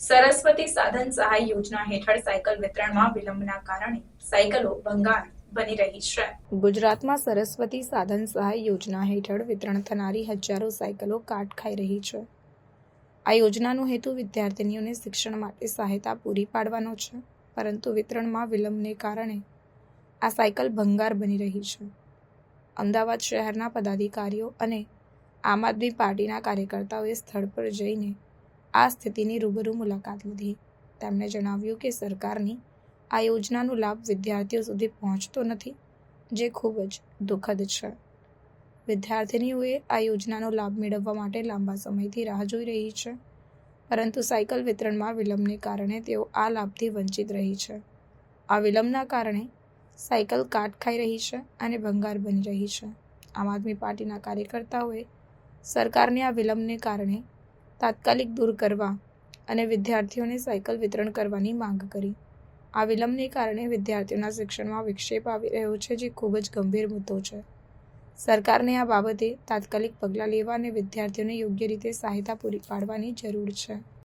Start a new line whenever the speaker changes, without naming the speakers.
સરસ્વતી સાધન સહાય યોજના હેઠળ સાયકલ વિતરણમાં વિલંબના કારણે સાયકલો ભંગાણ બની રહી છે. ગુજરાતમાં સરસ્વતી સાધન સહાય યોજના હેઠળ વિતરણ થનારી હજારો સાયકલો કાટ ખાઈ રહી છે. આ યોજનાનો હેતુ વિદ્યાર્થીનીઓને શિક્ષણ માટે સહાયતા પૂરી પાડવાનો છે, પરંતુ વિતરણમાં વિલંબને કારણે આ સાયકલ ભંગાર બની રહી છે. અમદાવાદ શહેરના પદાધિકારીઓ અને આમ આદમી પાર્ટીના કાર્યકર્તાઓએ સ્થળ પર જઈને આ સ્થિતિની રૂબરૂ મુલાકાત લીધી. તેમણે જણાવ્યું કે સરકારની આ યોજનાનો લાભ વિદ્યાર્થીઓ સુધી પહોંચતો નથી, જે ખૂબ જ દુઃખદ છે. વિદ્યાર્થિનીઓએ આ યોજનાનો લાભ મેળવવા માટે લાંબા સમયથી રાહ જોઈ રહી છે, પરંતુ સાયકલ વિતરણમાં વિલંબને કારણે તેઓ આ લાભથી વંચિત રહી છે. આ વિલંબના કારણે સાયકલ કાટ ખાઈ રહી છે અને ભંગાર બની રહી છે. આમ આદમી પાર્ટીના કાર્યકર્તાઓએ સરકારને આ વિલંબને કારણે તાત્કાલિક દૂર કરવા અને વિદ્યાર્થીઓને સાયકલ વિતરણ કરવાની માંગ કરી. આ વિલંબને કારણે વિદ્યાર્થીઓના શિક્ષણમાં વિક્ષેપ આવી રહ્યો છે, જે ખૂબ જ ગંભીર મુદ્દો છે. સરકારને આ બાબતે તાત્કાલિક પગલાં લેવા અને વિદ્યાર્થીઓને યોગ્ય રીતે સહાયતા પૂરી પાડવાની જરૂર છે.